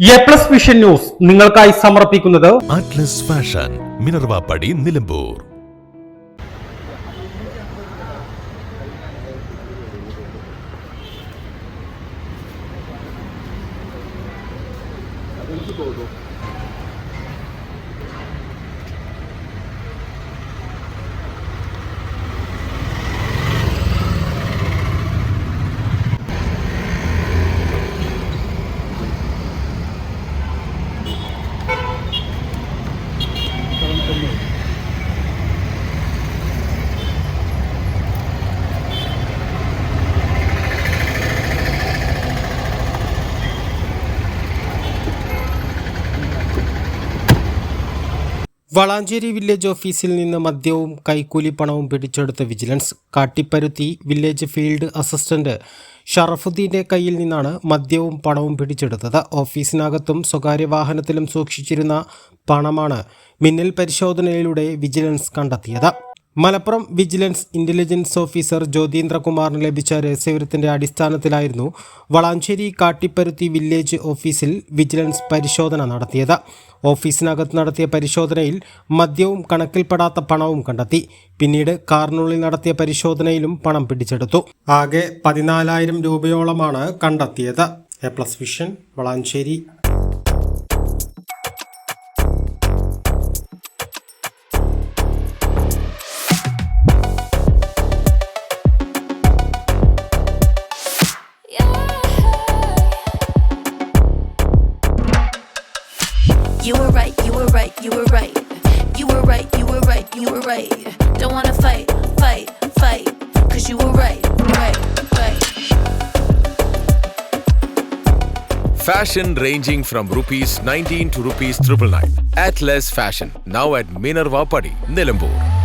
A plus vision news നിങ്ങൾക്കായി സമർപ്പിക്കുന്നത് Atlas fashion Minerva പടി നിലമ്പൂർ വളാഞ്ചേരി വില്ലേജ് ഓഫീസിൽ നിന്ന് മദ്യവും കൈക്കൂലി പണവും പിടിച്ചെടുത്ത vigilance Kattipparuthi village field assistant ഷറഫുദ്ദീന്റെ കയ്യിൽ നിന്നാണ് മദ്യവും പണവും പിടിച്ചെടുത്തത്. ഓഫീസിനകത്തും സ്വകാര്യ വാഹനത്തിലും സൂക്ഷിച്ചിരുന്ന പണമാണ് മിന്നൽ പരിശോധനയിലൂടെ വിജിലൻസ് കണ്ടെത്തിയത്. മലപ്പുറം വിജിലൻസ് ഇന്റലിജൻസ് ഓഫീസർ ജ്യോതീന്ദ്രകുമാറിന് ലഭിച്ച രഹസ്യവിവരത്തിന്റെ അടിസ്ഥാനത്തിലായിരുന്നു വളാഞ്ചേരി കാട്ടിപ്പരുത്തി വില്ലേജ് ഓഫീസിൽ വിജിലൻസ് പരിശോധന നടത്തിയത്. ഓഫീസിനകത്ത് നടത്തിയ പരിശോധനയിൽ മദ്യവും കണക്കിൽപ്പെടാത്ത പണവും കണ്ടെത്തി. പിന്നീട് കാറിനുള്ളിൽ നടത്തിയ പരിശോധനയിലും പണം പിടിച്ചെടുത്തു. ആകെ പതിനാലായിരം രൂപയോളമാണ് കണ്ടെത്തിയത്. A plus vision Valanchery. You were right, you were right, you were right. You were right, you were right, you were right. Don't wanna fight, fight, fight. Cause you were right, right, right. Fashion ranging from rupees 19 to rupees 999. Atlas Fashion, now at Minerva Padi, Nilambur.